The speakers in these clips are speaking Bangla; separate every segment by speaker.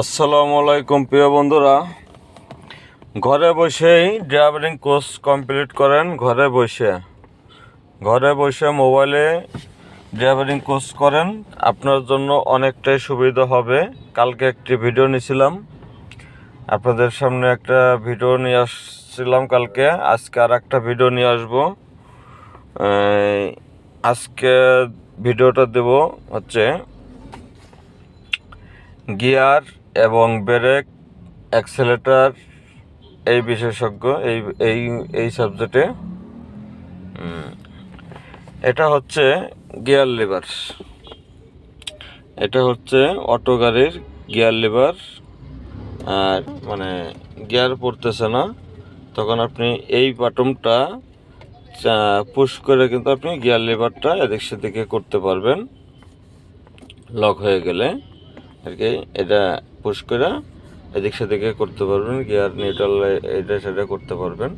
Speaker 1: আসসালামু আলাইকুম, প্রিয় বন্ধুরা। ঘরে বসেই ড্রাইভিং কোর্স কমপ্লিট করেন ঘরে বসে। ঘরে বসে মোবাইলে ড্রাইভিং কোর্স করেন, আপনার জন্য অনেকটাই সুবিধা হবে। কালকে একটি ভিডিও নিয়েছিলাম। আপনাদের সামনে একটা ভিডিও নিয়ে আসছিলাম কালকে। আজকে আর একটা ভিডিও নিয়ে আসব। আজকে ভিডিওটা দেব হচ্ছে গিয়ার এবং ব্রেক, অ্যাক্সেলেটার, এই বিশেষজ্ঞ, এই এই এই সাবজেক্টে। এটা হচ্ছে গিয়ার লিভার। এটা হচ্ছে অটো গাড়ির গিয়ার লিভার। আর মানে গিয়ার পড়তেছে না। তখন আপনি এই বাটনটা পুশ করে কিন্তু আপনি গিয়ার লিভারটা এদিক সেদিকে করতে পারবেন। লক হয়ে গেলে। আর কি, এটা পুশ করে এদিক সেদিকে করতে পারবেন গিয়ার নিউট্রাল এটা সেটা করতে পারবেন।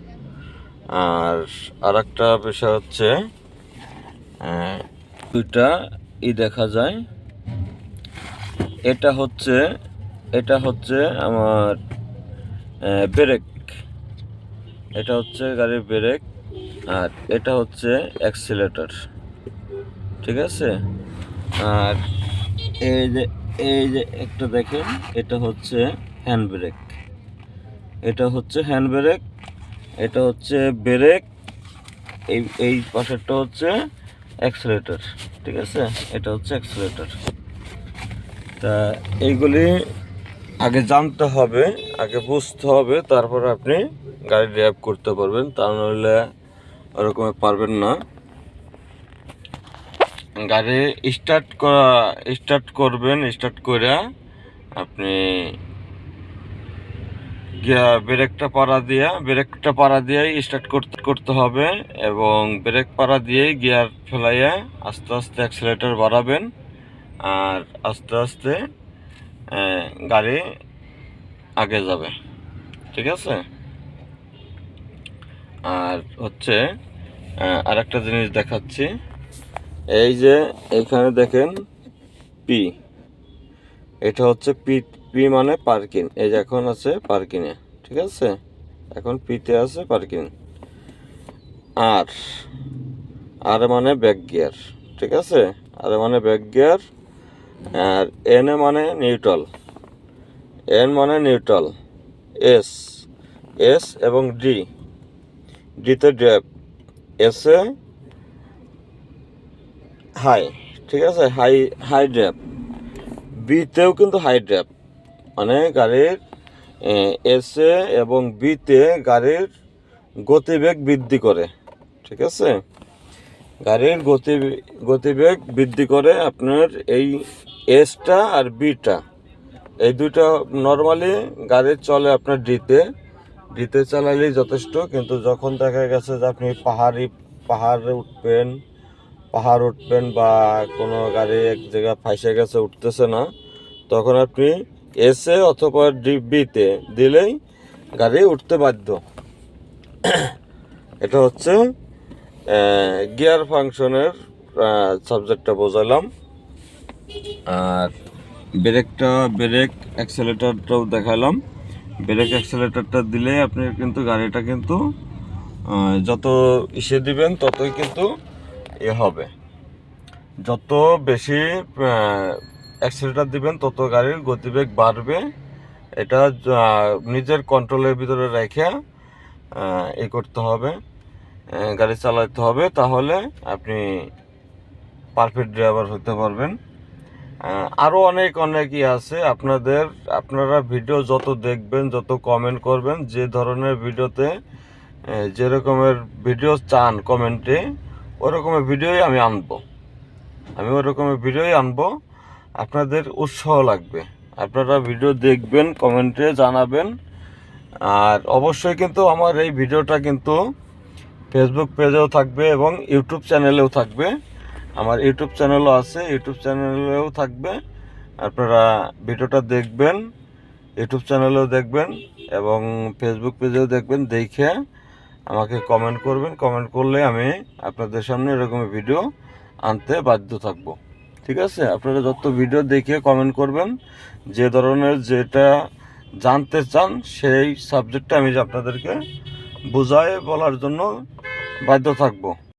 Speaker 1: আর আর একটা বিষয় হচ্ছে দুইটা ই দেখা যায়। এটা হচ্ছে এটা হচ্ছে আমার ব্রেক এটা হচ্ছে গাড়ির ব্রেক আর এটা হচ্ছে অ্যাক্সিলেটর ঠিক আছে? আর এই যে এই যে একটা দেখেন, এটা হচ্ছে হ্যান্ড ব্রেক এটা হচ্ছে হ্যান্ড ব্রেক এটা হচ্ছে ব্রেক এই এই পাশেরটা হচ্ছে অ্যাক্সিলেটর ঠিক আছে? এটা হচ্ছে অ্যাক্সিলেটর তা এইগুলি আগে জানতে হবে, আগে বুঝতে হবে, তারপর আপনি গাড়ি ড্রাইভ করতে পারবেন। তা নইলে ওরকম পারবেন না। গাড়ি স্টার্ট করা স্টার্ট করবেন স্টার্ট করে আপনি ব্রেকটা পাড়া দিয়া, ব্রেকটা পাড়া দিয়েই স্টার্ট করতে করতে হবে এবং ব্রেক পাড়া দিয়েই গিয়ার ফেলাইয়া আস্তে আস্তে অ্যাক্সিলেটর বাড়াবেন আর আস্তে আস্তে গাড়ি আগে যাবে। ঠিক আছে? আর হচ্ছে আরেকটা জিনিস দেখাচ্ছি। এই যে এখানে দেখেন পি এটা হচ্ছে পি পি মানে পার্কিং এই যে এখন আছে পার্কিংয়ে ঠিক আছে? এখন পিতে আছে পার্কিং আর আর মানে ব্যাক গিয়ার ঠিক আছে? আর মানে ব্যাক গিয়ার আর এন এ মানে নিউট্রাল এন মানে নিউট্রাল এস এস এবং ডি ডিতে ড্র্যাপ এসে হাই ঠিক আছে? হাই হাই ড্র্যাপ বিতেও কিন্তু হাই ড্র্যাপ মানে গাড়ির এসে এবং বিতে গাড়ির গতিবেগ বৃদ্ধি করে, ঠিক আছে? গাড়ির গতি, গতিবেগ বৃদ্ধি করে আপনার এই এসটা আর বিটা এই দুইটা নর্মালি গাড়ি চলে আপনার ডিতে ডিতে চালালেই যথেষ্ট, কিন্তু যখন দেখা গেছে যে আপনি পাহাড়ি, পাহাড়ে উঠবেন পাহাড় উঠবেন বা কোনো গাড়ি এক জায়গায় ফাইসে গেছে, উঠতেছে না। তখন আপনি এসে অথবা ডিবিতে দিলেই গাড়ি উঠতে বাধ্য। এটা হচ্ছে গিয়ার ফাংশনের সাবজেক্টটা বোঝালাম। আর ব্রেকটা, ব্রেক অ্যাক্সেলেটারটাও দেখালাম। ব্রেক অ্যাক্সেলেটারটা দিলে আপনি কিন্তু গাড়িটা কিন্তু যত ইসে দিবেন ততই কিন্তু এ হবে। যত বেশি অ্যাক্সিলেটার দিবেন তত গাড়ির গতিবেগ বাড়বে। এটা নিজের কন্ট্রোলের ভিতরে রেখে এ করতে হবে। গাড়ি চালাতে হবে তাহলে আপনি পারফেক্ট ড্রাইভার হতে পারবেন। আরও অনেক অনেকই আছে। আপনাদের আপনারা ভিডিও যত দেখবেন যত কমেন্ট করবেন যে ধরনের ভিডিওতে আহ, যে রকমের ভিডিও চান কমেন্টে ওই রকমের ভিডিওই আমি আনব। আমি ওরকমের রকমের ভিডিওই আনব। আপনাদের উৎসাহ লাগবে। আপনারা ভিডিও দেখবেন, কমেন্টে জানাবেন। আর অবশ্যই কিন্তু আমার এই ভিডিওটা কিন্তু ফেসবুক পেজেও থাকবে এবং ইউটিউব চ্যানেলেও থাকবে। আমার ইউটিউব চ্যানেলও আছে ইউটিউব চ্যানেলেও থাকবে। আপনারা ভিডিওটা দেখবেন ইউটিউব চ্যানেলেও দেখবেন এবং ফেসবুক পেজেও দেখবেন, দেখে আমাকে কমেন্ট করবেন। কমেন্ট করলে আমি আপনাদের সামনে এরকম ভিডিও আনতে বাধ্য থাকব। ঠিক আছে? আপনারা যত ভিডিও দেখে কমেন্ট করবেন, যে ধরনের যেটা জানতে চান, সেই সাবজেক্টটা আমি আপনাদেরকে বোঝায় বলার জন্য বাধ্য থাকব।